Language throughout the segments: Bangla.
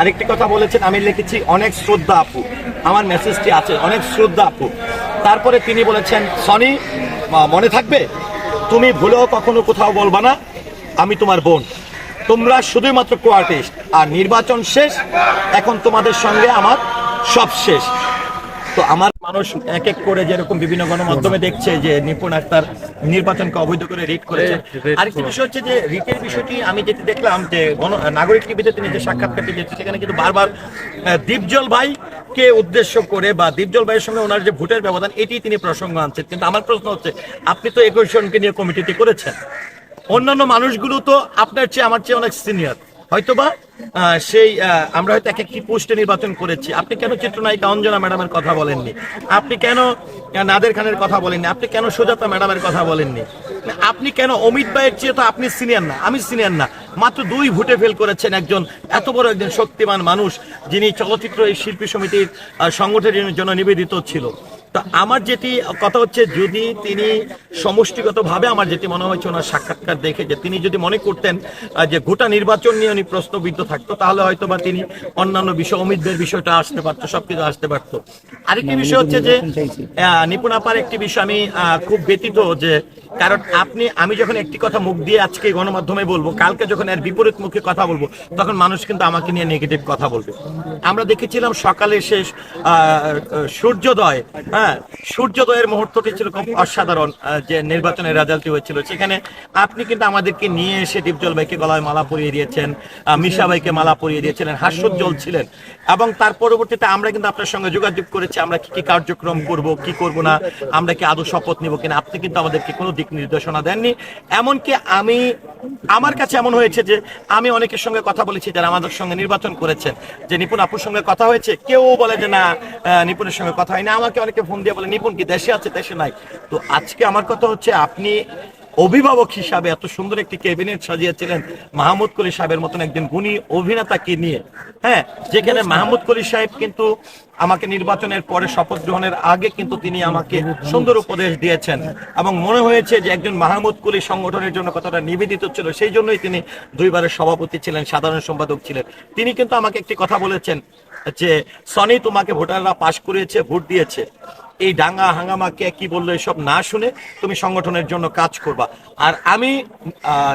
আরেকটি কথা বলেছেন, আমি লিখেছি, অনেক শ্রদ্ধা আপু। আমার মেসেজটি আছে, অনেক শ্রদ্ধা আপু। তারপরে তিনি বলেছেন, সনি মনে থাকবে? তুমি ভুলেও কখনো কোথাও বলবা না, আমি তোমার বোন। তোমরা শুধুমাত্র কোয়ার্টিস্ট, আর নির্বাচন শেষ, এখন তোমাদের সঙ্গে আমার সব শেষ। তো আমার মানুষ এক এক করে যেরকম বিভিন্ন গণমাধ্যমে দেখছে যে নিপুণ আক্তার নির্বাচনকে অবৈধ করে রিট করেছে। আরেকটি বিষয় হচ্ছে যে রিটের বিষয়টি আমি যেটি দেখলাম যে গণ নাগরিক টিভিতে তিনি যে সাক্ষাৎকারটি দিয়েছে সেখানে কিন্তু বারবার দীপজল ভাইকে উদ্দেশ্য করে বা দীপজল ভাইয়ের সঙ্গে ওনার যে ভোটের ব্যবধান এটি তিনি প্রসঙ্গ আনছেন। কিন্তু আমার প্রশ্ন হচ্ছে আপনি তো একুশ জনকে নিয়ে কমিটিটি করেছেন। অন্যান্য মানুষগুলো তো আপনার চেয়ে আমার চেয়ে অনেক সিনিয়র হয়তোবা সেই আমরা হয়তো এক একটি পোস্টে নির্বাচন করেছি। আপনি কেন চিত্রনায়িকা অঞ্জনা ম্যাডামের কথা বলেননি? আপনি কেন নাদের খানের কথা বলেননি? আপনি কেন সুজাতা ম্যাডামের কথা বলেননি? আপনি কেন অমিত ভাইয়ের চেয়ে তো আপনি সিনিয়র না? আমি সিনিয়র না। মাত্র দুই ভোটে ফেল করেছেন একজন এত বড় একজন শক্তিমান মানুষ, যিনি চলচ্চিত্র এই শিল্পী সমিতির সংগঠনের জন্য নিবেদিত ছিল। তো আমার যেটি কথা হচ্ছে যদি তিনি সমষ্টিগত ভাবে আমার যেটি মনে হয়েছে ওনার সাক্ষাৎকার দেখে যে তিনি যদি মনে করতেন যে গোটা নির্বাচন নিয়ে উনি প্রশ্নবিদ্ধ থাকতো তাহলে হয়তো বা তিনি অন্যান্য বিষয় অমিতদের বিষয়টা আসতে পারতো সবকিছু আসতে পারতো। আরেকটি বিষয় হচ্ছে যে নিপুণ আপার একটি বিষয় আমি আহ, খুব ব্যতীত যে কারণ আপনি, আমি যখন একটি কথা মুখ দিয়ে আজকে গণমাধ্যমে বলব, কালকে যখন এর বিপরীত মুখে কথা বলব, তখন মানুষ কিন্তু আমাকে নিয়ে নেগেটিভ কথা বলবে। আমরা দেখেছিলাম সকালে শেষ সূর্যোদয় হ্যাঁ সূর্যোদয়ের মুহূর্তটি ছিল খুব অসাধারণ যে নির্বাচনের রেজাল্টটি হয়েছিল। সেখানে আপনি কিন্তু আমাদেরকে নিয়ে এসে দীপজল ভাইকে গলায় মালা পরিয়ে দিয়েছেন মিশা ভাইকে মালা পরিয়ে দিয়েছিলেন, হাস্যোজ্জ্বল ছিলেন। এবং তার পরবর্তীতে আমরা কিন্তু আপনার সঙ্গে যোগাযোগ করেছি, আমরা কি কি কার্যক্রম করব, কি করব না, আমরা কি আদৌ শপথ নিব কিনা, আপনি কিন্তু আমাদেরকে কোনো দিক নির্দেশনা দেননি। এমনকি আমি, আমার কাছে এমন হয়েছে যে আমি অনেকের সঙ্গে কথা বলেছি যারা আমাদের সঙ্গে নির্বাচন করেছেন। যে নিপুণ আপুর সঙ্গে কথা হয়েছে, কেউ বলে যে না নিপুণের সঙ্গে কথা হয়নি। আমাকে অনেকে ফোন দিয়ে বলে নিপুণ কি দেশে আছে, দেশে নাই। তো আজকে আমার কথা হচ্ছে আপনি অভিভাবক হিসাবে এত সুন্দর একটি ক্যাবিনেট সাজিয়েছিলেন মাহমুদ কলি সাহেবের মতন একজন গুণী অভিনেতাকে নিয়ে। হ্যাঁ যেখানে মাহমুদ কলি সাহেব কিন্তু আমাকে নির্বাচনের পরে শপথ গ্রহণের আগে কিন্তু তিনি আমাকে সুন্দর উপদেশ দিয়েছেন। এবং মনে হয়েছে যে একজন মাহমুদ কলি সংগঠনের জন্য কতটা নিবেদিত ছিল সেই জন্যই তিনি দুইবারের সভাপতি ছিলেন সাধারণ সম্পাদক ছিলেন। তিনি কিন্তু আমাকে একটি কথা বলেছেন যে সনি তোমাকে ভোটাররা পাশ করিয়েছে ভোট দিয়েছে। এই ডাঙ্গা হাঙ্গামা কে কি বলল এসব না শুনে তুমি সংগঠনের জন্য কাজ করবা। আর আমি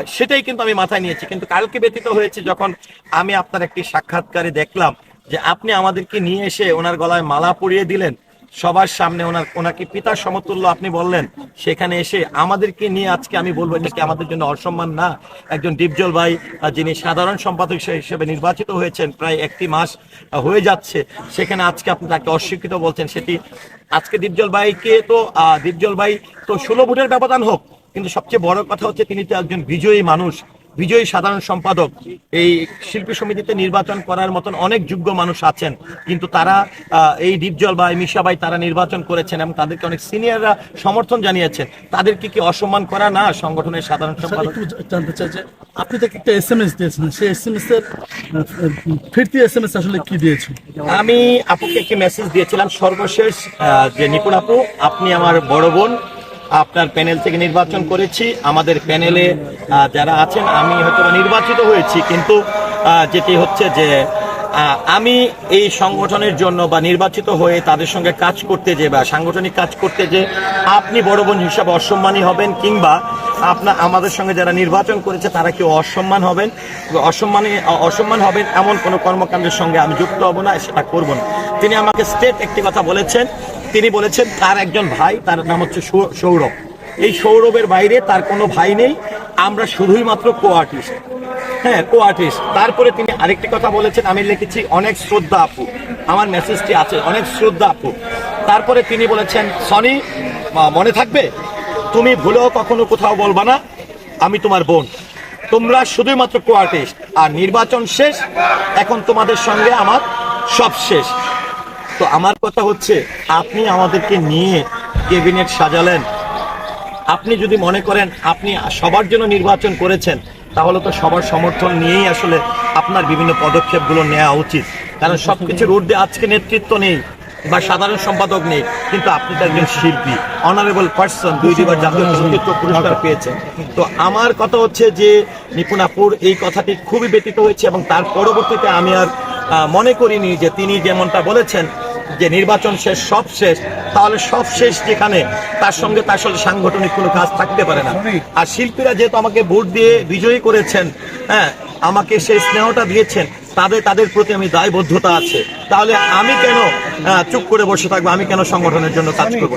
সেটাই কিন্তু আমি মাথায় নিয়েছি। কিন্তু কালকে ব্যতীত হয়েছে যখন আমি আপনার একটি সাক্ষাৎকারে দেখলাম যে আপনি আমাদেরকে নিয়ে এসে ওনার গলায় মালা পরিয়ে দিলেন সবার সামনে ওনার ওনাকে পিতার সমতুল্য আপনি বললেন সেখানে এসে আমাদেরকে নিয়ে আজকে আমি বলব এটা কি আমাদের জন্য অসম্মান? না একজন ডিপজল ভাই যিনি সাধারণ সম্পাদক হিসেবে নির্বাচিত হয়েছেন প্রায় একটি মাস হয়ে যাচ্ছে। সেখানে আজকে আপনি তাকে অস্বীকৃত বলছেন সেটি আজকে দীপজল ভাইকে তো আহ, দীপজল ভাই তো ষোলো ভোটের ব্যবধান হোক কিন্তু সবচেয়ে বড় কথা হচ্ছে তিনি তো একজন বিজয়ী মানুষ। বিজয়ী সাধারণ সম্পাদক এই শিল্পী সমিতিতে নির্বাচন করার মতন অনেক যোগ্য মানুষ আছেন। কিন্তু তারা এই ডিপজল ভাই মিশা ভাই তারা নির্বাচন করেছেন এবং তাদেরকে অনেক সিনিয়ররা সমর্থন জানিয়েছেন। তাদেরকে কি অসম্মান করা না সংগঠনের সাধারণ সম্পাদক? জানতে চাই যে আপনি তাকে একটা এস এম এস দিয়েছেন সেই এস এম এস এর ফিরতি এস এম এস আসলে কি দিয়েছেন? আমি আপুকে একটি মেসেজ দিয়েছিলাম সর্বশেষ যে নিপুণ আপু আপনি আমার বড় বোন আপনার প্যানেল থেকে নির্বাচন করেছি। আমাদের প্যানেলে যারা আছেন, আমি হয়তো নির্বাচিত হয়েছি, কিন্তু যেটি হচ্ছে যে আমি এই সংগঠনের জন্য বা নির্বাচিত হয়ে তাদের সঙ্গে কাজ করতে যে বা সাংগঠনিক কাজ করতে যে আপনি বড় বোন হিসাবে অসম্মানী হবেন কিংবা আপনার আমাদের সঙ্গে যারা নির্বাচন করেছে তারা কেউ অসম্মান হবেন। অসম্মানে, অসম্মান হবেন এমন কোনো কর্মকাণ্ডের সঙ্গে আমি যুক্ত হব না, সেটা করব না। তিনি আমাকে স্টেট একটি কথা বলেছেন তিনি বলেছেন, তার একজন ভাই, তার নাম হচ্ছে সৌরভ। এই সৌরভের বাইরে তার কোনো ভাই নেই। আমরা শুধুই মাত্র কো আর্টিস্ট হ্যাঁ কো আর্টিস্ট তারপরে তিনি আরেকটি কথা বলেছেন, আমি লিখেছি, অনেক শ্রদ্ধা আপু। আমার মেসেজটি আছে, অনেক শ্রদ্ধা আপু। তারপরে তিনি বলেছেন, সনি মনে থাকবে? তুমি ভুলেও কখনো কোথাও বলবা না, আমি তোমার বোন। তোমরা শুধুমাত্র কোয়ার্টিস্ট আর নির্বাচন শেষ, এখন তোমাদের সঙ্গে আমার সব শেষ। তো আমার কথা হচ্ছে আপনি আমাদেরকে নিয়ে ক্যাবিনেট সাজালেন। আপনি যদি মনে করেন আপনি সবার জন্য নির্বাচন করেছেন তাহলে তো সবার সমর্থন নিয়েই আসলে আপনার বিভিন্ন পদক্ষেপগুলো নেওয়া উচিত। কারণ সবকিছুর ঊর্ধ্বে আজকে নেতৃত্ব নেই বা সাধারণ সম্পাদক নেই কিন্তু আপনি তো একজন শিল্পী অনারেবল পার্সন দুই দুইবার জাতীয় চলচ্চিত্র পুরস্কার পেয়েছেন। তো আমার কথা হচ্ছে যে নিপুণাপুর এই কথাটি খুবই ব্যতীত হয়েছে এবং তার পরবর্তীতে আমি আর মনে করিনি যে তিনি যেমনটা বলেছেন যে নির্বাচন শেষ সব শেষ তাহলে সব শেষ যেখানে তার সঙ্গে তার আসলে সাংগঠনিক কোনো কাজ থাকতে পারে না। আর শিল্পীরা যেহেতু আমাকে ভোট দিয়ে বিজয়ী করেছেন হ্যাঁ আমাকে সেই স্নেহটা দিয়েছেন তাদের তাদের প্রতি আমি দায়বদ্ধতা আছে। তাহলে আমি কেন চুপ করে বসে থাকব? আমি কেন সংগঠনের জন্য কাজ করব